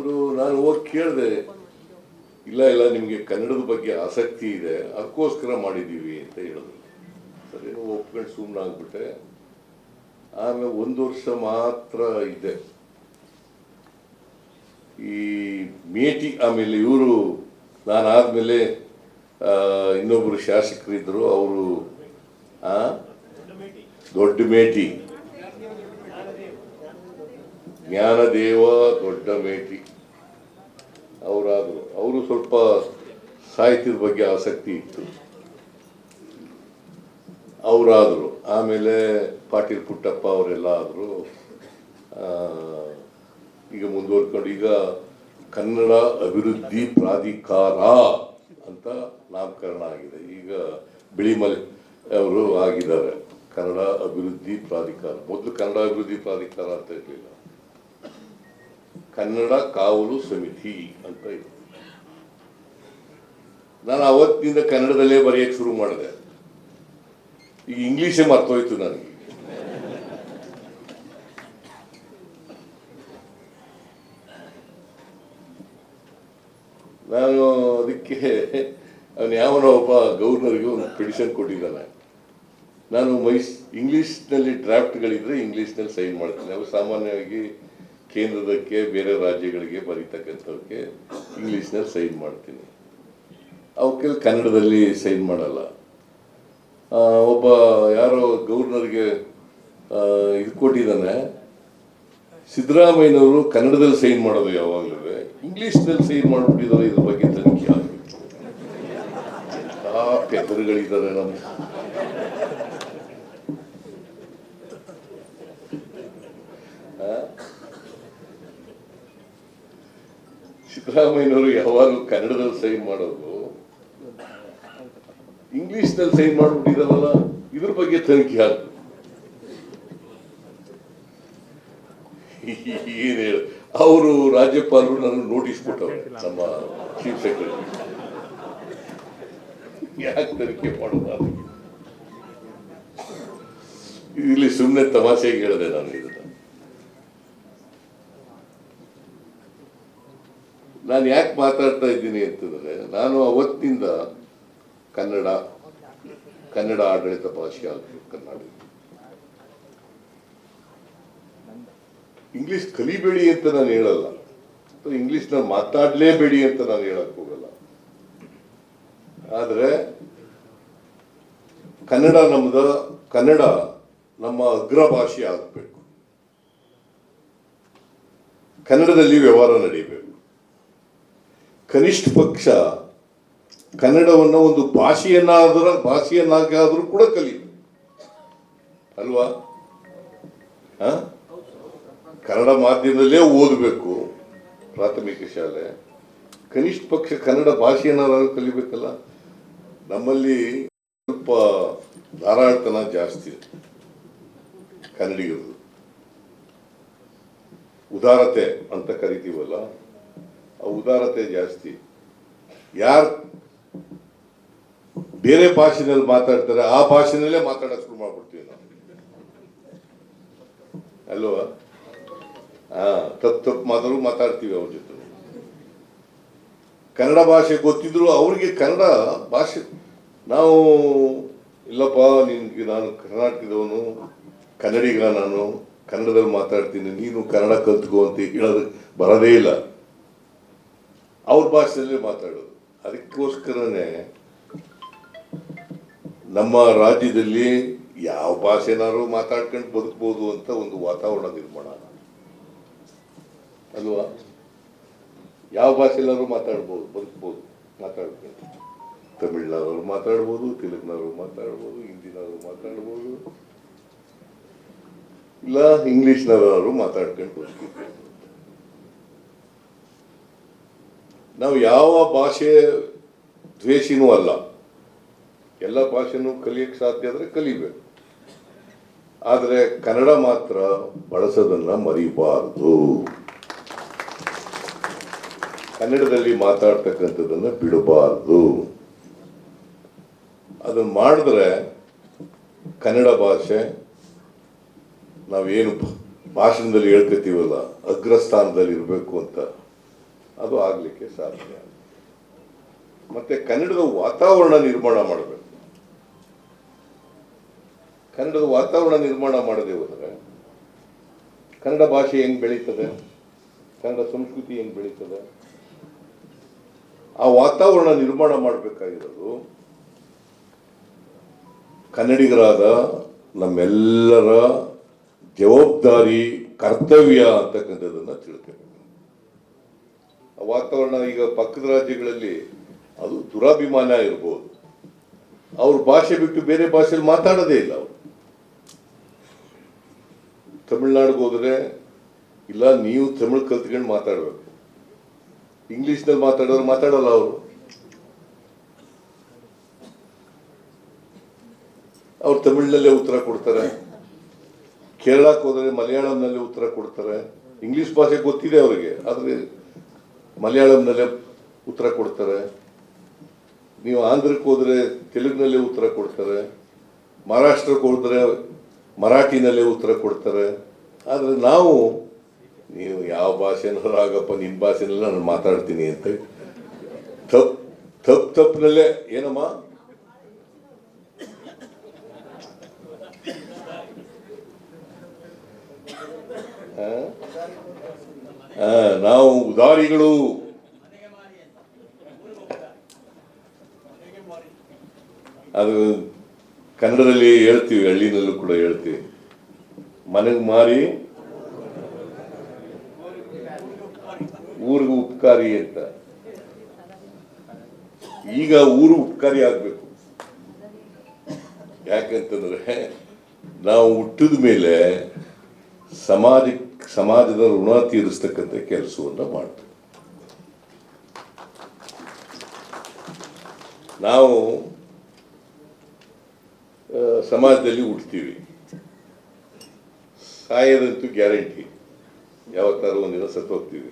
ಅವರು ನಾನು ಹೋಗಿ ಕೇಳಿದೆ. ಇಲ್ಲ ಇಲ್ಲ, ನಿಮಗೆ ಕನ್ನಡದ ಬಗ್ಗೆ ಆಸಕ್ತಿ ಇದೆ, ಅದಕ್ಕೋಸ್ಕರ ಮಾಡಿದ್ದೀವಿ ಅಂತ ಹೇಳಿದ್ರು. ಸರಿ ಒಪ್ಕೊಂಡು ಸುಮ್ಮನೆ ಆಗ್ಬಿಟ್ಟೆ. ಆಮೇಲೆ ಒಂದು ವರ್ಷ ಮಾತ್ರ ಇದೆ. ಈ ಮೇಟಿ, ಆಮೇಲೆ ಇವರು ನಾನು ಆದಮೇಲೆ ಇನ್ನೊಬ್ಬರು ಶಾಸಕರಿದ್ದರು, ಅವರು ದೊಡ್ಡ ಮೇಟಿ. ಜ್ಞಾನದೇವ ದೊಡ್ಡ ಮೇಟಿ. ಅವರಾದರು. ಅವರು ಸ್ವಲ್ಪ ಸಾಹಿತ್ಯದ ಬಗ್ಗೆ ಆಸಕ್ತಿ ಇತ್ತು. ಅವರಾದರು. ಆಮೇಲೆ ಪಾಟೀಲ್ ಪುಟ್ಟಪ್ಪ ಅವರೆಲ್ಲ ಆದರು. ಈಗ ಮುಂದುವರ್ಕೊಂಡು ಈಗ ಕನ್ನಡ ಅಭಿವೃದ್ಧಿ ಪ್ರಾಧಿಕಾರ ಅಂತ ನಾಮಕರಣ ಆಗಿದೆ. ಈಗ ಬಿಳಿಮಲೆ ಅವರು ಆಗಿದ್ದಾರೆ. ಕನ್ನಡ ಅಭಿವೃದ್ಧಿ ಪ್ರಾಧಿಕಾರ. ಮೊದಲು ಕನ್ನಡ ಅಭಿವೃದ್ಧಿ ಪ್ರಾಧಿಕಾರ ಅಂತ ಇರಲಿಲ್ಲ. ಕನ್ನಡ ಕಾವಲು ಸಮಿತಿ ಅಂತ ಇತ್ತು ನಾನು ಅವತ್ತಿನಿಂದ ಕನ್ನಡದಲ್ಲೇ ಬರೆಯಕ್ಕೆ ಶುರು ಮಾಡಿದೆ. ಈಗ ಇಂಗ್ಲೀಷೇ ಮರ್ತೋಯ್ತು ನನಗೆ. ನಾನು ಅದಕ್ಕೆ ಅವನು ಯಾವನೋ ಒಬ್ಬ ಗವರ್ನರ್ಗೆ ಒಂದು ಪಿಟಿಷನ್ ಕೊಟ್ಟಿದ್ದಾನೆ. ನಾನು ಮೈಸ್ ಇಂಗ್ಲೀಷ್ನಲ್ಲಿ ಡ್ರಾಫ್ಟ್ಗಳಿದ್ರೆ ಇಂಗ್ಲೀಷ್ನಲ್ಲಿ ಸೈನ್ ಮಾಡ್ತೀನಿ. ಅವು ಸಾಮಾನ್ಯವಾಗಿ ಕೇಂದ್ರದಕ್ಕೆ ಬೇರೆ ರಾಜ್ಯಗಳಿಗೆ ಬರೀತಕ್ಕಂಥವಕ್ಕೆ ಇಂಗ್ಲೀಷ್ನಲ್ಲಿ ಸೈನ್ ಮಾಡ್ತೀನಿ. ಅವಕ್ಕೆ ಕನ್ನಡದಲ್ಲಿ ಸೈನ್ ಮಾಡಲ್ಲ. ಒಬ್ಬ ಯಾರೋ ಗವರ್ನರ್ಗೆ ಆ, ಇದು ಕೊಟ್ಟಿದ್ದಾನೆ. ಸಿದ್ದರಾಮಯ್ಯನವರು ಕನ್ನಡದಲ್ಲಿ ಸೈನ್ ಮಾಡೋದು ಯಾವಾಗಲೂ ಇಂಗ್ಲೀಷ್ನಲ್ಲಿ ಸೈನ್ ಮಾಡಿಬಿಟ್ಟಿದ್ದಾರೆ ಇದ್ರ ಬಗ್ಗೆ ತನಿಖೆ ಆಗಬೇಕು. ಆ ಪೆದರುಗಳಿದ್ದಾರೆ ನಮ್ಮ ಸಿದ್ದರಾಮಯ್ಯನವರು ಯಾವಾಗಲೂ ಕನ್ನಡದಲ್ಲಿ ಸೈನ್ ಮಾಡೋದು, ಇಂಗ್ಲಿಷ್ನಲ್ಲಿ ಸೈನ್ ಮಾಡ್ಬಿಟ್ಟಿದಾರಲ್ಲ, ಇದ್ರ ಬಗ್ಗೆ ತನಿಖೆ ಆಗ್ತದೆ ಏನ್ ಹೇಳ, ಅವರು ರಾಜ್ಯಪಾಲರು ನನ್ನ ನೋಟಿಸ್ ಕೊಟ್ಟವ್ರೆ, ನಮ್ಮ ಚೀಫ್ ಸೆಕ್ರೆಟರಿ. ಯಾಕೆ ತನಿಖೆ ಮಾಡೋದು ಇಲ್ಲಿ ಸುಮ್ಮನೆ ತಮಾಷೆಗೆ ಹೇಳಿದೆ ನಾನು ಇದನ್ನ ನಾನು ಯಾಕೆ ಮಾತಾಡ್ತಾ ಇದ್ದೀನಿ ಅಂತಂದರೆ, ನಾನು ಅವತ್ತಿಂದ ಕನ್ನಡ ಕನ್ನಡ ಆಡಳಿತ ಭಾಷೆ ಆಗಬೇಕು ಕನ್ನಡ. ಇಂಗ್ಲಿಷ್ ಕಲಿಬೇಡಿ ಅಂತ ನಾನು ಹೇಳಲ್ಲ. ಇಂಗ್ಲಿಷ್ನ ಮಾತಾಡಲೇಬೇಡಿ ಅಂತ ನಾನು ಹೇಳಕ್ ಹೋಗಲ್ಲ. ಆದರೆ, ಕನ್ನಡ ನಮ್ದ, ಕನ್ನಡ ನಮ್ಮ ಅಗ್ರ ಭಾಷೆ ಆಗಬೇಕು. ಕನ್ನಡದಲ್ಲಿ ವ್ಯವಹಾರ ನಡೀಬೇಕು. ಕನಿಷ್ಠ ಪಕ್ಷ ಕನ್ನಡವನ್ನ ಒಂದು ಭಾಷೆಯನ್ನಾದ್ರ ಭಾಷೆಯನ್ನಾಗಾದ್ರೂ ಕೂಡ ಕಲಿ ಅಲ್ವಾ? ಕನ್ನಡ ಮಾಧ್ಯಮದಲ್ಲೇ ಓದಬೇಕು ಪ್ರಾಥಮಿಕ ಶಾಲೆ. ಕನಿಷ್ಠ ಪಕ್ಷ ಕನ್ನಡ ಭಾಷೆಯನ್ನಾದ್ರೂ ಕಲಿಬೇಕಲ್ಲ? ನಮ್ಮಲ್ಲಿ ಸ್ವಲ್ಪ ಧಾರಾಳತನ ಜಾಸ್ತಿ ಕನ್ನಡಿಗರು ಉದಾರತೆ ಅಂತ ಕರಿತೀವಲ್ಲ? ಉದಾರತೆ ಜಾಸ್ತಿ. ಯಾರು ಬೇರೆ ಭಾಷೆನಲ್ಲಿ ಮಾತಾಡ್ತಾರೆ, ಆ ಭಾಷೆನಲ್ಲೇ ಮಾತಾಡೋಕೆ ಶುರು ಮಾಡ್ಬಿಡ್ತೀವಿ ನಾವು. ಅಲ್ವಾ? ಹಾ ತಪ್ಪು ತಪ್ಪು ಮಾತಾಡು ಮಾತಾಡ್ತೀವಿ ಅವ್ರ ಜೊತೆ. ಕನ್ನಡ ಭಾಷೆ ಗೊತ್ತಿದ್ರು ಅವ್ರಿಗೆ ಕನ್ನಡ ಭಾಷೆ, ನಾವು, ಇಲ್ಲಪ್ಪ, ನಿನ್ಗೆ ನಾನು ಕರ್ನಾಟಕದವನು, ಕನ್ನಡಿಗ ನಾನು, ಕನ್ನಡದಲ್ಲಿ ಮಾತಾಡ್ತೀನಿ, ನೀನು ಕನ್ನಡ ಕಲ್ತ್ಕೋ ಅಂತ ಹೇಳೋದಕ್ಕೆ ಬರೋದೇ ಇಲ್ಲ. ಅವ್ರ ಭಾಷೆಯಲ್ಲೇ ಮಾತಾಡೋದು. ಅದಕ್ಕೋಸ್ಕರನೇ ನಮ್ಮ ರಾಜ್ಯದಲ್ಲಿ ಯಾವ ಭಾಷೆನಾರು ಮಾತಾಡ್ಕೊಂಡು ಬದುಕ್ಬೋದು ಅಂತ ಒಂದು ವಾತಾವರಣ ನಿರ್ಮಾಣ ಅಲ್ವಾ? ಯಾವ ಭಾಷೆಲಾದ್ರು ಮಾತಾಡ್ಬೋದು, ಬದುಕ್ಬೋದು ಮಾತಾಡ್ಕೊಂಡು ತಮಿಳ್ನವರು ಮಾತಾಡ್ಬೋದು ತೆಲುಗ್ನವರು ಮಾತಾಡ್ಬೋದು ಹಿಂದಿನವರು ಮಾತಾಡ್ಬೋದು. ಇಲ್ಲ ಇಂಗ್ಲೀಷ್ನವರು ಮಾತಾಡ್ಕೊಂಡು ಬದುಕಿರ್ಬೋದು ನಾವು ಯಾವ ಭಾಷೆ ದ್ವೇಷಿನೂ ಅಲ್ಲ. ಎಲ್ಲ ಭಾಷೆನೂ ಕಲಿಯಕ್ಕೆ ಸಾಧ್ಯ ಆದರೆ ಕಲಿಬೇಕು. ಆದರೆ ಕನ್ನಡ ಮಾತ್ರ ಬಳಸೋದನ್ನ ಮರಿಬಾರದು. ಕನ್ನಡದಲ್ಲಿ ಮಾತಾಡ್ತಕ್ಕಂಥದ್ದನ್ನು ಬಿಡಬಾರದು. ಅದನ್ನು ಮಾಡಿದ್ರೆ ಕನ್ನಡ ಭಾಷೆ ನಾವೇನು ಭಾಷಣದಲ್ಲಿ ಹೇಳ್ಕೊತೀವಲ್ಲ ಅಗ್ರಸ್ಥಾನದಲ್ಲಿ ಇರಬೇಕು ಅಂತ. ಅದು ಆಗಲಿಕ್ಕೆ ಸಾಧ್ಯ. ಮತ್ತೆ ಕನ್ನಡದ ವಾತಾವರಣ ನಿರ್ಮಾಣ ಮಾಡಬೇಕು. ಕನ್ನಡದ ವಾತಾವರಣ ನಿರ್ಮಾಣ ಮಾಡದೆ ಹೋದರೆ ಕನ್ನಡ ಭಾಷೆ ಹೆಂಗ್ ಬೆಳೀತದೆ? ಕನ್ನಡ ಸಂಸ್ಕೃತಿ ಹೆಂಗ್ ಬೆಳೀತದೆ? ಆ ವಾತಾವರಣ ನಿರ್ಮಾಣ ಮಾಡಬೇಕಾಗಿರೋದು ಕನ್ನಡಿಗರಾದ ನಮ್ಮೆಲ್ಲರ ಜವಾಬ್ದಾರಿ, ಕರ್ತವ್ಯ ಅಂತಕ್ಕಂಥದ್ದನ್ನು ತಿಳ್ಕೋಬೇಕು ಆ ವಾತಾವರಣ ಈಗ ಪಕ್ಕದ ರಾಜ್ಯಗಳಲ್ಲಿ ಅದು ದುರಾಭಿಮಾನ ಇರಬಹುದು ಅವ್ರ ಭಾಷೆ ಬಿಟ್ಟು ಬೇರೆ ಭಾಷೆಯಲ್ಲಿ ಮಾತಾಡೋದೇ ಇಲ್ಲ ಅವರು. ತಮಿಳ್ನಾಡಿಗೆ ಹೋದರೆ, ಇಲ್ಲ, ನೀವು ತಮಿಳು ಕಲ್ತ್ಕೊಂಡು ಮಾತಾಡಬೇಕು. ಇಂಗ್ಲೀಷ್ನಲ್ಲಿ ಮಾತಾಡೋರು ಮಾತಾಡಲ್ಲ ಅವರು. ಅವ್ರು ತಮಿಳ್ನಲ್ಲೇ ಉತ್ತರ ಕೊಡ್ತಾರೆ. ಕೇರಳಕ್ಕೆ ಹೋದರೆ ಮಲಯಾಳಂನಲ್ಲೇ ಉತ್ತರ ಕೊಡ್ತಾರೆ. ಇಂಗ್ಲಿಷ್ ಭಾಷೆ ಗೊತ್ತಿದೆ ಅವರಿಗೆ, ಆದರೆ ಮಲಯಾಳಂನಲ್ಲೇ ಉತ್ತರ ಕೊಡ್ತಾರೆ. ನೀವು ಆಂಧ್ರಕ್ಕೆ ಹೋದರೆ ತೆಲುಗಿನಲ್ಲೇ ಉತ್ತರ ಕೊಡ್ತಾರೆ. ಮಹಾರಾಷ್ಟ್ರಕ್ಕೆ ಹೋದರೆ ಮರಾಠಿನಲ್ಲೇ ಉತ್ತರ ಕೊಡ್ತಾರೆ. ಆದರೆ ನಾವು, ನೀವು ಯಾವ ಭಾಷೆನಾರು ಆಗಪ್ಪ ನಿಮ್ಮ ಭಾಷೆನಲ್ಲ ನಾನು ಮಾತಾಡ್ತೀನಿ ಅಂತ ತಪ್ಪು ತಪ್ಪು ತಪ್ಪಿನಲ್ಲೇ ಏನಮ್ಮ? ನಾವು ಉದಾರಿಗಳು. ಅದು ಕನ್ನಡದಲ್ಲಿ ಹೇಳ್ತೀವಿ, ಹಳ್ಳಿನಲ್ಲೂ ಕೂಡ ಹೇಳ್ತೀವಿ. ಮನೆಗೆ ಮಾರಿ, ಊರಿಗೆ ಉಪಕಾರಿ ಅಂತ. ಈಗ ಊರು ಉಪಕಾರಿ ಆಗ್ಬೇಕು. ಯಾಕಂತಂದ್ರೆ ನಾವು ಹುಟ್ಟಿದ ಮೇಲೆ ಸಮಾಜ ಸಮಾಜದ ಋಣ ತೀರಿಸ್ತಕ್ಕಂಥ ಕೆಲಸವನ್ನು ಮಾಡ್ತೀವಿ. ನಾವು ಸಮಾಜದಲ್ಲಿ ಹುಡ್ತೀವಿ ಸಾಯೋದಂತೂ ಗ್ಯಾರಂಟಿ. ಯಾವತ್ತಾರು ಒಂದಿನ ಸತ್ತೋಗ್ತೀವಿ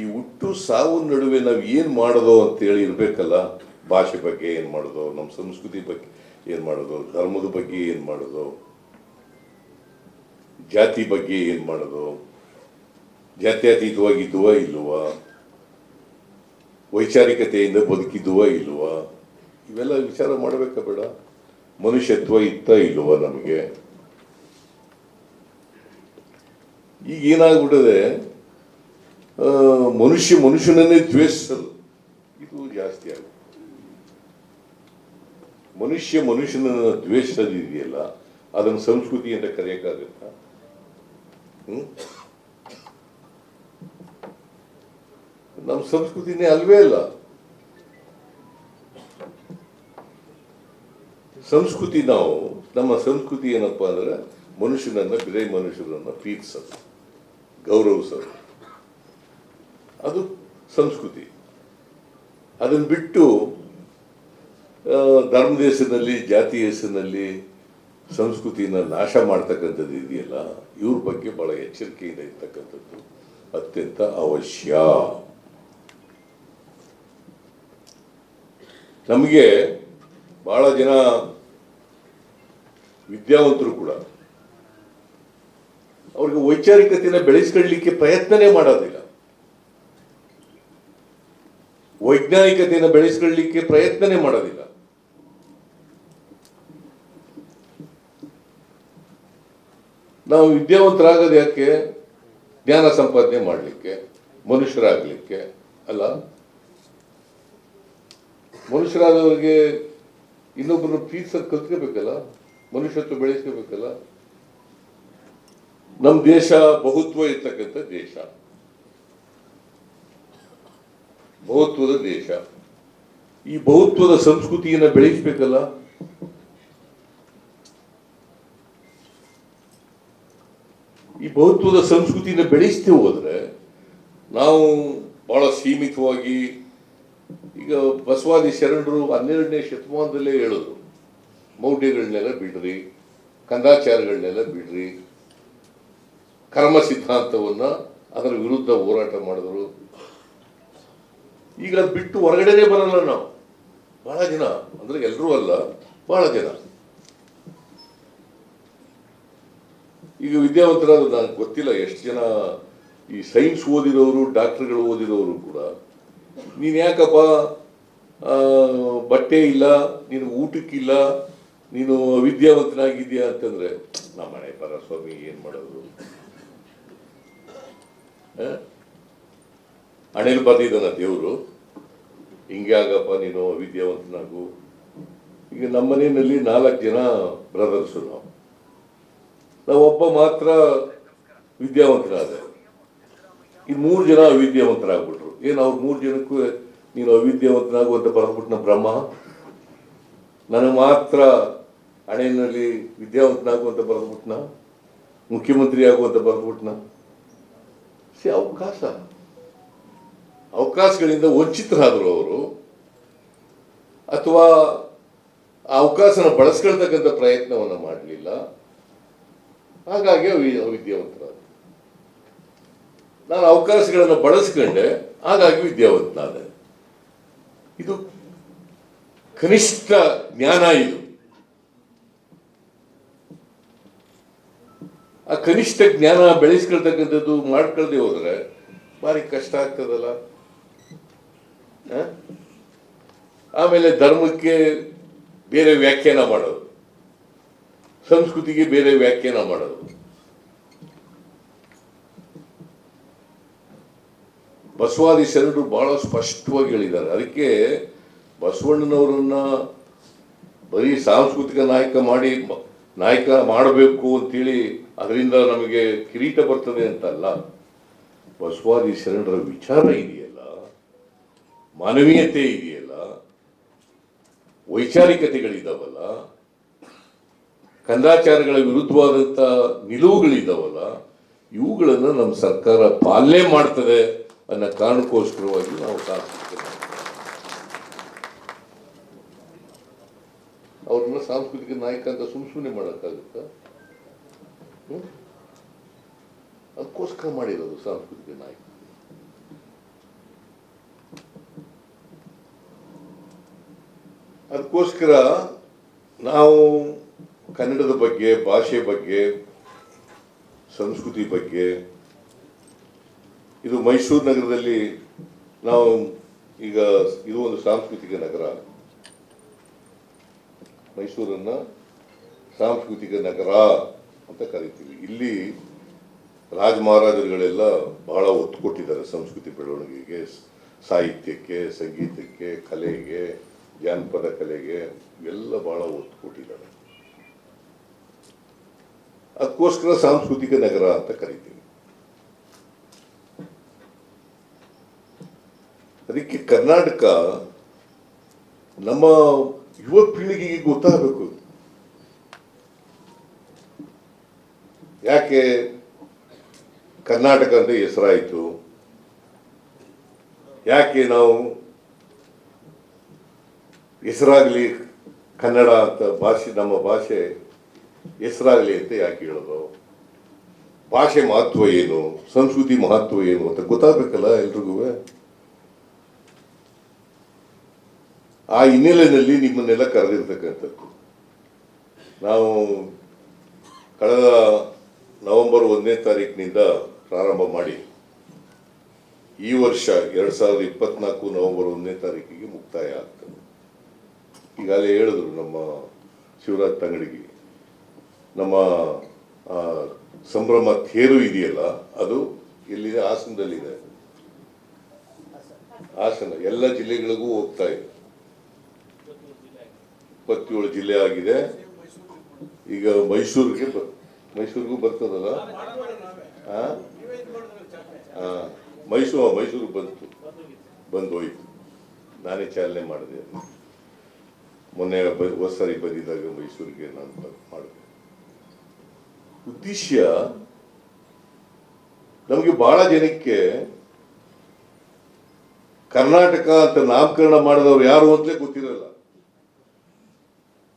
ಈ ಹುಟ್ಟು ಸಾವು ನಡುವೆ ನಾವು ಏನು ಮಾಡೋದು ಅಂತೇಳಿ ಇರಬೇಕಲ್ಲ, ಭಾಷೆ ಬಗ್ಗೆ ಏನು ಮಾಡೋದು ನಮ್ಮ ಸಂಸ್ಕೃತಿ ಬಗ್ಗೆ ಏನು ಮಾಡೋದು, ಧರ್ಮದ ಬಗ್ಗೆ ಏನು ಮಾಡೋದು ಜಾತಿ ಬಗ್ಗೆ ಏನು ಮಾಡೋದು? ಜಾತ್ಯತೀತವಾಗಿದ್ದುವ ಇಲ್ವಾ? ವೈಚಾರಿಕತೆಯಿಂದ ಬದುಕಿದ್ದುವ ಇಲ್ವಾ? ಇವೆಲ್ಲ ವಿಚಾರ ಮಾಡಬೇಕಾ ಬೇಡ. ಮನುಷ್ಯತ್ವ ಇತ್ತ ಇಲ್ವಾ ನಮಗೆ? ಈಗ ಏನಾಗ್ಬಿಟ್ಟದೆ ಮನುಷ್ಯ ಮನುಷ್ಯನನ್ನೇ ದ್ವೇಷಿಸಲು ಇದು ಜಾಸ್ತಿ ಆಗುತ್ತೆ. ಮನುಷ್ಯ ಮನುಷ್ಯನನ್ನ ದ್ವೇಷಿಸೋದಿದೆಯಲ್ಲ, ಅದನ್ನು ಸಂಸ್ಕೃತಿ ಅಂತ ಕರೆಯಕ್ಕಾಗುತ್ತಾ? ನಮ್ಮ ಸಂಸ್ಕೃತಿನೇ ಅಲ್ವೇ ಇಲ್ಲ. ಸಂಸ್ಕೃತಿ ನಾವು, ನಮ್ಮ ಸಂಸ್ಕೃತಿ ಏನಪ್ಪಾ ಅಂದ್ರೆ ಮನುಷ್ಯನನ್ನ ಬಿರೆ ಮನುಷ್ಯರನ್ನ ಪ್ರೀತಿಸೋದು ಗೌರವಿಸೋದು. ಅದು ಸಂಸ್ಕೃತಿ. ಅದನ್ನು ಬಿಟ್ಟು ಧರ್ಮದ ಹೆಸರಿನಲ್ಲಿ ಜಾತಿ ಹೆಸರಿನಲ್ಲಿ ಸಂಸ್ಕೃತಿನ ನಾಶ ಮಾಡ್ತಕ್ಕಂಥದ್ದು ಇದೆಯಲ್ಲ, ಇವ್ರ ಬಗ್ಗೆ ಬಹಳ ಎಚ್ಚರಿಕೆಯಿಂದ ಇರ್ತಕ್ಕಂಥದ್ದು ಅತ್ಯಂತ ಅವಶ್ಯ. ನಮಗೆ ಬಹಳ ಜನ ವಿದ್ಯಾವಂತರು ಕೂಡ ಅವ್ರಿಗೆ ವೈಚಾರಿಕತೆಯನ್ನು ಬೆಳೆಸ್ಕೊಳ್ಳಿಕ್ಕೆ ಪ್ರಯತ್ನನೇ ಮಾಡೋದಿಲ್ಲ. ವೈಜ್ಞಾನಿಕತೆಯನ್ನು ಬೆಳೆಸ್ಕೊಳ್ಳಿಕ್ಕೆ ಪ್ರಯತ್ನನೇ ಮಾಡೋದಿಲ್ಲ. ನಾವು ವಿದ್ಯಾವಂತರಾಗೋದು ಯಾಕೆ? ಜ್ಞಾನ ಸಂಪಾದನೆ ಮಾಡಲಿಕ್ಕೆ, ಮನುಷ್ಯರಾಗಲಿಕ್ಕೆ, ಅಲ್ಲ? ಮನುಷ್ಯರಾದವರಿಗೆ ಇನ್ನೊಬ್ಬರು ಪ್ರೀತಿಸೋದು ಕಲ್ತ್ಕೋಬೇಕಲ್ಲ? ಮನುಷ್ಯತ್ವ ಬೆಳೆಸ್ಕೋಬೇಕಲ್ಲ? ನಮ್ಮ ದೇಶ ಬಹುತ್ವ ಇರ್ತಕ್ಕಂಥ ದೇಶ. ಬಹುತ್ವದ ದೇಶ. ಈ ಬಹುತ್ವದ ಸಂಸ್ಕೃತಿಯನ್ನ ಬೆಳೆಸಬೇಕಲ್ಲ? ಈ ಬಹುತ್ವದ ಸಂಸ್ಕೃತಿನ ಬೆಳೆಸ್ತೇ ಹೋದರೆ ನಾವು ಬಹಳ ಸೀಮಿತವಾಗಿ ಈಗ ಬಸವಾದಿ ಶರಣರು ಹನ್ನೆರಡನೇ ಶತಮಾನದಲ್ಲೇ ಹೇಳಿದ್ರು, ಮೌಢ್ಯಗಳನ್ನೆಲ್ಲ ಬಿಡ್ರಿ, ಕಂದಾಚಾರಗಳನ್ನೆಲ್ಲ ಬಿಡ್ರಿ, ಕರ್ಮ ಸಿದ್ಧಾಂತವನ್ನು ಅದರ ವಿರುದ್ಧ ಹೋರಾಟ ಮಾಡಿದ್ರು. ಈಗ ಬಿಟ್ಟು ಹೊರಗಡೆನೇ ಬರಲ್ಲ ನಾವು. ಬಹಳ ಜನ, ಅಂದರೆ ಎಲ್ಲರೂ ಅಲ್ಲ, ಬಹಳ ಜನ. ಈಗ ವಿದ್ಯಾವಂತರಾದ ನನಗೆ ಗೊತ್ತಿಲ್ಲ, ಎಷ್ಟು ಜನ ಈ ಸೈನ್ಸ್ ಓದಿರೋರು, ಡಾಕ್ಟರ್ಗಳು ಓದಿರೋರು ಕೂಡ, ನೀನು ಯಾಕಪ್ಪ ಬಟ್ಟೆ ಇಲ್ಲ, ನೀನು ಊಟಕ್ಕಿಲ್ಲ, ನೀನು ವಿದ್ಯಾವಂತನಾಗಿದ್ಯಾ ಅಂತಂದ್ರೆ, ನಮ್ಮ ಮನೆ ಪರ ಸ್ವಾಮಿ ಏನು ಮಾಡೋದು? ಹಣೆಯಲ್ಲಿ ಬರ್ದಿದ್ದಾನ ದೇವರು, ಹಿಂಗೆ ಆಗಪ್ಪ ನೀನು ವಿದ್ಯಾವಂತನಾಗು. ಈಗ ನಮ್ಮ ಮನೆಯಲ್ಲಿ ನಾಲ್ಕು ಜನ ಬ್ರದರ್ಸು ನಾವು ನಾವು ಒಬ್ಬ ಮಾತ್ರ ವಿದ್ಯಾವಂತರಾದ ಈ ಮೂರು ಜನ ಅವಿದ್ಯಾವಂತರಾಗ್ಬಿಟ್ರು. ಏನು ಅವ್ರು ಮೂರು ಜನಕ್ಕೂ ನೀನು ಅವಿದ್ಯಾವಂತನಾಗು ಅಂತ ಬರ್ಬಿಟ್ನ ಬ್ರಹ್ಮ? ನನಗೆ ಮಾತ್ರ ಹಣೆಯಲ್ಲಿ ವಿದ್ಯಾವಂತನಾಗುವಂತ ಬರೆದ್ಬಿಟ್ನ? ಮುಖ್ಯಮಂತ್ರಿ ಆಗುವಂತ ಬರೆದ್ಬಿಟ್ನ? ಸಿ, ಅವಕಾಶ. ಅವಕಾಶಗಳಿಂದ ವಂಚಿತರಾದರು ಅವರು. ಅಥವಾ ಅವಕಾಶನ ಬಳಸ್ಕೊಳ್ತಕ್ಕಂಥ ಪ್ರಯತ್ನವನ್ನು ಮಾಡಲಿಲ್ಲ. ಹಾಗಾಗಿ ಅವಿ ನಾನು ಅವಕಾಶಗಳನ್ನು ಬಳಸ್ಕೊಂಡೆ, ಹಾಗಾಗಿ ವಿದ್ಯಾವಂತನಾದೆ. ಇದು ಕನಿಷ್ಠ ಜ್ಞಾನ ಇದು. ಆ ಕನಿಷ್ಠ ಜ್ಞಾನ ಬೆಳೆಸ್ಕೊಳ್ತಕ್ಕಂಥದ್ದು ಮಾಡ್ಕೊಳ್ದೆ ಹೋದ್ರೆ ಭಾರಿ ಕಷ್ಟ ಆಗ್ತದಲ್ಲ? ಆಮೇಲೆ ಧರ್ಮಕ್ಕೆ ಬೇರೆ ವ್ಯಾಖ್ಯಾನ ಮಾಡೋದು. ಸಂಸ್ಕೃತಿಗೆ ಬೇರೆ ವ್ಯಾಖ್ಯಾನ ಮಾಡೋದು. ಬಸವಾದಿ ಶರಣರು ಬಹಳ ಸ್ಪಷ್ಟವಾಗಿ ಹೇಳಿದ್ದಾರೆ. ಅದಕ್ಕೆ ಬಸವಣ್ಣನವರನ್ನ ಬರೀ ಸಾಂಸ್ಕೃತಿಕ ನಾಯಕ ಮಾಡಿ, ನಾಯಕ ಮಾಡಬೇಕು ಅಂತೇಳಿ ಅದರಿಂದ ನಮಗೆ ಕಿರೀಟ ಬರ್ತದೆ ಅಂತಲ್ಲ. ಬಸವಾದಿ ಶರಣರ ವಿಚಾರ ಇದೆಯಲ್ಲ? ಮಾನವೀಯತೆ ಇದೆಯಲ್ಲ? ವೈಚಾರಿಕತೆಗಳಿದಾವಲ್ಲ? ಕಂದಾಚಾರಗಳ ವಿರುದ್ಧವಾದಂಥ ನಿಲುವುಗಳಿದಾವಲ್ಲ, ಇವುಗಳನ್ನು ನಮ್ಮ ಸರ್ಕಾರ ಪಾಲನೆ ಮಾಡ್ತದೆ ಅನ್ನೋ ಕಾರಣಕ್ಕೋಸ್ಕರವಾಗಿ ನಾವು ಸಾಂಸ್ಕೃತಿಕ. ಅವ್ರನ್ನ ಸಾಂಸ್ಕೃತಿಕ ನಾಯಕ ಅಂತ ಸುಮ್ ಸುಮ್ಮನೆ ಮಾಡೋಕ್ಕಾಗುತ್ತ? ಅದಕ್ಕೋಸ್ಕರ ಮಾಡಿರೋದು ಸಾಂಸ್ಕೃತಿಕ ನಾಯಕ. ಅದಕ್ಕೋಸ್ಕರ ನಾವು ಕನ್ನಡದ ಬಗ್ಗೆ, ಭಾಷೆ ಬಗ್ಗೆ, ಸಂಸ್ಕೃತಿ ಬಗ್ಗೆ. ಇದು ಮೈಸೂರು ನಗರದಲ್ಲಿ ನಾವು ಈಗ, ಇದು ಒಂದು ಸಾಂಸ್ಕೃತಿಕ ನಗರ. ಮೈಸೂರನ್ನ ಸಾಂಸ್ಕೃತಿಕ ನಗರ ಅಂತ ಕರಿತೀವಿ. ಇಲ್ಲಿ ರಾಜ ಮಹಾರಾಜರುಗಳೆಲ್ಲ ಬಹಳ ಒತ್ತು ಕೊಟ್ಟಿದ್ದಾರೆ ಸಂಸ್ಕೃತಿ ಬೆಳವಣಿಗೆಗೆ, ಸಾಹಿತ್ಯಕ್ಕೆ, ಸಂಗೀತಕ್ಕೆ, ಕಲೆಗೆ, ಜಾನಪದ ಕಲೆಗೆ. ಇವೆಲ್ಲ ಬಹಳ ಒತ್ತು ಕೊಟ್ಟಿದ್ದಾರೆ ಅದಕ್ಕೋಸ್ಕರ ಸಾಂಸ್ಕೃತಿಕ ನಗರ ಅಂತ ಕರಿತೀವಿ. ಅದಕ್ಕೆ ಕರ್ನಾಟಕ ನಮ್ಮ ಯುವ ಪೀಳಿಗೆಗೆ ಗೊತ್ತಾಗಬೇಕು. ಯಾಕೆ ಕರ್ನಾಟಕ ಅಂತ ಹೆಸರಾಯಿತು? ಯಾಕೆ ನಾವು ಹೆಸರಾಗಲಿ ಕನ್ನಡ ಅಂತ ಭಾಷೆ, ನಮ್ಮ ಭಾಷೆ ಹೆಸರಾಗಲಿ ಅಂತ ಯಾಕೆ ಹೇಳೋದು? ಭಾಷೆ ಮಹತ್ವ ಏನು? ಸಂಸ್ಕೃತಿ ಮಹತ್ವ ಏನು ಅಂತ ಗೊತ್ತಾಗಬೇಕಲ್ಲ ಎಲ್ರಿಗೂ? ಆ ಹಿನ್ನೆಲೆಯಲ್ಲಿ ನಿಮ್ಮನ್ನೆಲ್ಲ ಕರೆದಿರ್ತಕ್ಕಂಥದ್ದು. ನಾವು ಕಳೆದ ನವೆಂಬರ್ ಒಂದನೇ ತಾರೀಕಿನಿಂದ ಪ್ರಾರಂಭ ಮಾಡಿ ಈ ವರ್ಷ ಎರಡು ಸಾವಿರದ ಇಪ್ಪತ್ನಾಲ್ಕು ನವೆಂಬರ್ ಒಂದನೇ ತಾರೀಕಿಗೆ ಮುಕ್ತಾಯ ಆಗ್ತದೆ. ಈಗಾಗಲೇ ಹೇಳಿದ್ರು ನಮ್ಮ ಶಿವರಾಜ್ ತಂಗಡಿಗೆ. ನಮ್ಮ ಸಂಭ್ರಮ ತೇರು ಇದೆಯಲ್ಲ, ಅದು ಇಲ್ಲಿದೆ, ಹಾಸನದಲ್ಲಿದೆ. ಹಾಸನ, ಎಲ್ಲ ಜಿಲ್ಲೆಗಳಿಗೂ ಹೋಗ್ತಾ ಇದೆ. ಇಪ್ಪತ್ತೇಳು ಜಿಲ್ಲೆ ಆಗಿದೆ. ಈಗ ಮೈಸೂರಿಗೆ ಮೈಸೂರಿಗೂ ಬರ್ತದಲ್ಲ? ಮೈಸೂರು ಮೈಸೂರು ಬಂತು ಬಂದು ಹೋಯ್ತು ನಾನೇ ಚಾಲನೆ ಮಾಡಿದೆ. ಮೊನ್ನೆ ಬ- ಸಾರಿ ಬಂದಿದ್ದಾಗ ಮೈಸೂರಿಗೆ ನಾನು ಮಾಡಿದೆ ಉದ್ದೇಶ ನಮಗೆ ಬಹಳ ಜನಕ್ಕೆ ಕರ್ನಾಟಕ ಅಂತ ನಾಮಕರಣ ಮಾಡಿದವರು ಯಾರು ಅಂತಲೇ ಗೊತ್ತಿರಲ್ಲ.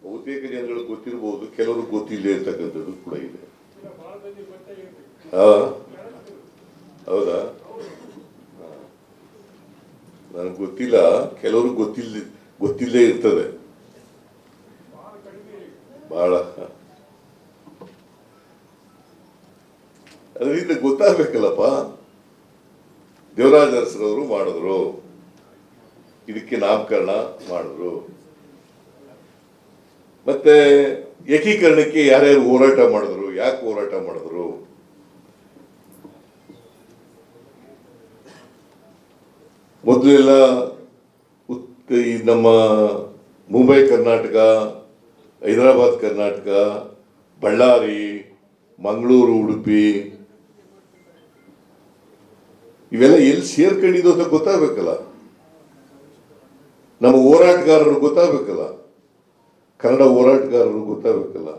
ಬಹುತೇಕ ಜನಗಳಿಗೆ ಗೊತ್ತಿರಬಹುದು ಕೆಲವರು ಗೊತ್ತಿಲ್ಲ ಅಂತಕ್ಕಂಥದ್ದು ಕೂಡ ಇದೆ. ಹೌದಾ? ನನಗೆ ಗೊತ್ತಿಲ್ಲ ಕೆಲವರು ಗೊತ್ತಿಲ್ಲ ಗೊತ್ತಿಲ್ಲದೆ ಇರ್ತದೆ ಬಹಳ ಅದರಿಂದ ಗೊತ್ತಾಗಬೇಕಲ್ಲಪ್ಪ ದೇವರಾಜ ಅರಸರವರು ಮಾಡಿದ್ರು ಇದಕ್ಕೆ ನಾಮಕರಣ ಮಾಡಿದ್ರು. ಮತ್ತೆ ಏಕೀಕರಣಕ್ಕೆ ಯಾರ್ಯಾರು ಹೋರಾಟ ಮಾಡಿದ್ರು, ಯಾಕೆ ಹೋರಾಟ ಮಾಡಿದ್ರು? ಮೊದಲೆಲ್ಲ ಈ ನಮ್ಮ ಮುಂಬೈ, ಕರ್ನಾಟಕ, ಹೈದರಾಬಾದ್, ಕರ್ನಾಟಕ, ಬಳ್ಳಾರಿ, ಮಂಗಳೂರು, ಉಡುಪಿ, ಇವೆಲ್ಲ ಎಲ್ಲಿ ಸೇರ್ಕೊಂಡಿದ್ದು ಅಂತ ಗೊತ್ತಾಗಬೇಕಲ್ಲ. ನಮ್ಮ ಹೋರಾಟಗಾರರು ಗೊತ್ತಾಗಬೇಕಲ್ಲ. ಕನ್ನಡ ಹೋರಾಟಗಾರರು ಗೊತ್ತಾಗಬೇಕಲ್ಲ.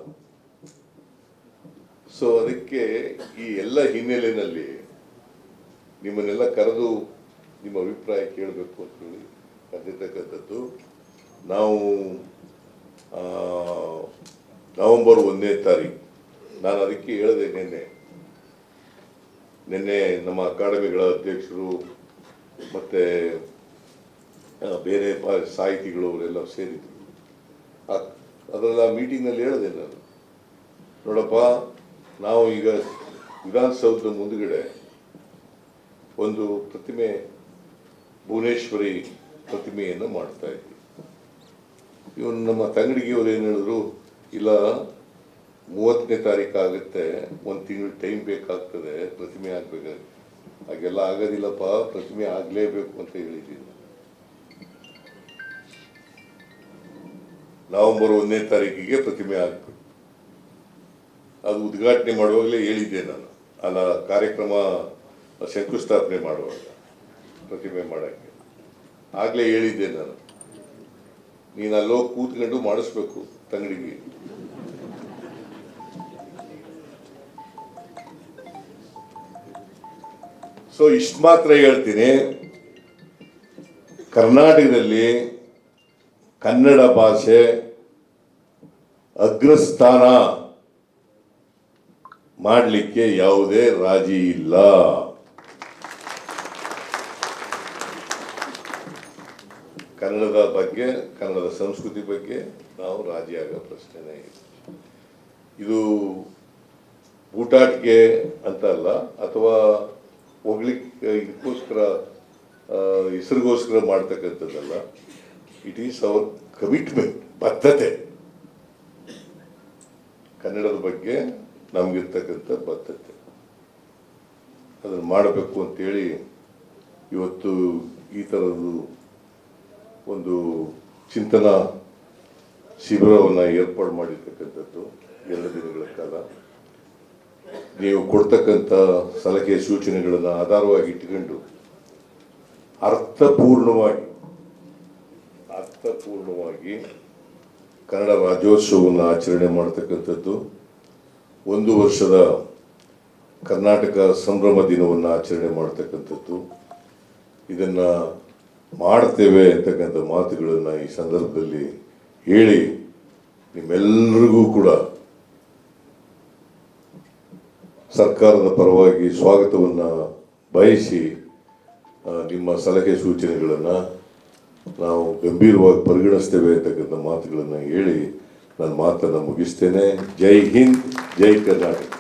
ಸೊ ಅದಕ್ಕೆ ಈ ಎಲ್ಲ ಹಿನ್ನೆಲೆಯಲ್ಲಿ ನಿಮ್ಮನ್ನೆಲ್ಲ ಕರೆದು ನಿಮ್ಮ ಅಭಿಪ್ರಾಯ ಕೇಳಬೇಕು ಅಂತ ಹೇಳಿ ಕರೆದಿರ್ತಕ್ಕಂಥದ್ದು. ನಾವು ನವೆಂಬರ್ ಒಂದನೇ ತಾರೀಕು ನಾನು ಅದಕ್ಕೆ ಹೇಳಿದೆ ನಿನ್ನೆ. ನಿನ್ನೆ ನಮ್ಮ ಅಕಾಡೆಮಿಗಳ ಅಧ್ಯಕ್ಷರು ಮತ್ತು ಬೇರೆ ಸಾಹಿತಿಗಳು ಅವರೆಲ್ಲ ಸೇರಿದ್ರು. ಅದರಲ್ಲಿ ಆ ಮೀಟಿಂಗ್ನಲ್ಲಿ ಹೇಳಿದೆ ನಾನು. ನೋಡಪ್ಪ, ನಾವು ಈಗ ವಿಧಾನಸೌಧದ ಮುಂದುಗಡೆ ಒಂದು ಪ್ರತಿಮೆ, ಭುವನೇಶ್ವರಿ ಪ್ರತಿಮೆಯನ್ನು ಮಾಡ್ತಾ ಇದ್ವಿ. ಇವನು ನಮ್ಮ ತಂಗಡಿಗೆಯವರು ಏನು ಹೇಳಿದ್ರು, ಇಲ್ಲ, ಮೂವತ್ತನೇ ತಾರೀಕು ಆಗುತ್ತೆ, ಒಂದು ತಿಂಗಳು ಟೈಮ್ ಬೇಕಾಗ್ತದೆ, ಪ್ರತಿಮೆ ಆಗ್ಬೇಕಾದ್ರೆ. ಹಾಗೆಲ್ಲ ಆಗೋದಿಲ್ಲಪ್ಪ, ಪ್ರತಿಮೆ ಆಗಲೇಬೇಕು ಅಂತ ಹೇಳಿದ್ದೀನಿ. ನವೆಂಬರ್ ಒಂದನೇ ತಾರೀಕಿಗೆ ಪ್ರತಿಮೆ ಆಗಬೇಕು. ಅದು ಉದ್ಘಾಟನೆ ಮಾಡುವಾಗಲೇ ಹೇಳಿದ್ದೆ ನಾನು. ಅಲ್ಲ, ಕಾರ್ಯಕ್ರಮ ಶಂಕುಸ್ಥಾಪನೆ ಮಾಡುವಾಗ ಪ್ರತಿಮೆ ಮಾಡೋಕ್ಕೆ. ಆಗಲೇ ಹೇಳಿದ್ದೆ ನಾನು. ನೀನು ಅಲ್ಲೋಗಿ ಕೂತ್ಕೊಂಡು ಮಾಡಿಸ್ಬೇಕು ತಂಗಡಿಗೆ. ಸೊ ಇಷ್ಟು ಮಾತ್ರ ಹೇಳ್ತೀನಿ. ಕರ್ನಾಟಕದಲ್ಲಿ ಕನ್ನಡ ಭಾಷೆ ಅಗ್ರಸ್ಥಾನ ಮಾಡಲಿಕ್ಕೆ ಯಾವುದೇ ರಾಜಿ ಇಲ್ಲ. ಕನ್ನಡದ ಬಗ್ಗೆ, ಕನ್ನಡದ ಸಂಸ್ಕೃತಿ ಬಗ್ಗೆ ನಾವು ರಾಜಿಯಾಗೋ ಪ್ರಶ್ನೆನೇ ಇಲ್ಲ. ಇದು ಊಟಾಟಿಕೆ ಅಂತ ಅಲ್ಲ, ಅಥವಾ ಹೋಗ್ಲಿಕ್ಕೆ, ಇದಕ್ಕೋಸ್ಕರ ಹೆಸರಿಗೋಸ್ಕರ ಮಾಡ್ತಕ್ಕಂಥದ್ದಲ್ಲ. ಇಟ್ ಈಸ್ ಅವರ್ ಕಮಿಟ್ಮೆಂಟ್, ಬದ್ಧತೆ. ಕನ್ನಡದ ಬಗ್ಗೆ ನಮಗಿರ್ತಕ್ಕಂಥ ಬದ್ಧತೆ. ಅದನ್ನು ಮಾಡಬೇಕು ಅಂತೇಳಿ ಇವತ್ತು ಈ ಥರದ್ದು ಒಂದು ಚಿಂತನಾ ಶಿಬಿರವನ್ನು ಏರ್ಪಾಡು ಮಾಡಿರ್ತಕ್ಕಂಥದ್ದು ಎರಡು ದಿನಗಳ ಕಾಲ. ನೀವು ಕೊಡ್ತಕ್ಕಂಥ ಸಲಹೆ ಸೂಚನೆಗಳನ್ನು ಆಧಾರವಾಗಿ ಇಟ್ಟುಕೊಂಡು ಅರ್ಥಪೂರ್ಣವಾಗಿ ಅರ್ಥಪೂರ್ಣವಾಗಿ ಕನ್ನಡ ರಾಜ್ಯೋತ್ಸವವನ್ನು ಆಚರಣೆ ಮಾಡ್ತಕ್ಕಂಥದ್ದು, ಒಂದು ವರ್ಷದ ಕರ್ನಾಟಕ ಸಂಭ್ರಮ ದಿನವನ್ನು ಆಚರಣೆ ಮಾಡ್ತಕ್ಕಂಥದ್ದು. ಇದನ್ನು ಮಾಡ್ತೇವೆ ಅಂತಕ್ಕಂಥ ಮಾತುಗಳನ್ನು ಈ ಸಂದರ್ಭದಲ್ಲಿ ಹೇಳಿ ನಿಮ್ಮೆಲ್ಲರಿಗೂ ಕೂಡ ಸರ್ಕಾರದ ಪರವಾಗಿ ಸ್ವಾಗತವನ್ನು ಬಯಸಿ ನಿಮ್ಮ ಸಲಹೆ ಸೂಚನೆಗಳನ್ನು ನಾವು ಗಂಭೀರವಾಗಿ ಪರಿಗಣಿಸ್ತೇವೆ ಅಂತಕ್ಕಂಥ ಮಾತುಗಳನ್ನು ಹೇಳಿ ನನ್ನ ಮಾತನ್ನು ಮುಗಿಸ್ತೇನೆ. ಜೈ ಹಿಂದ್ ಜೈ ಕರ್ನಾಟಕ.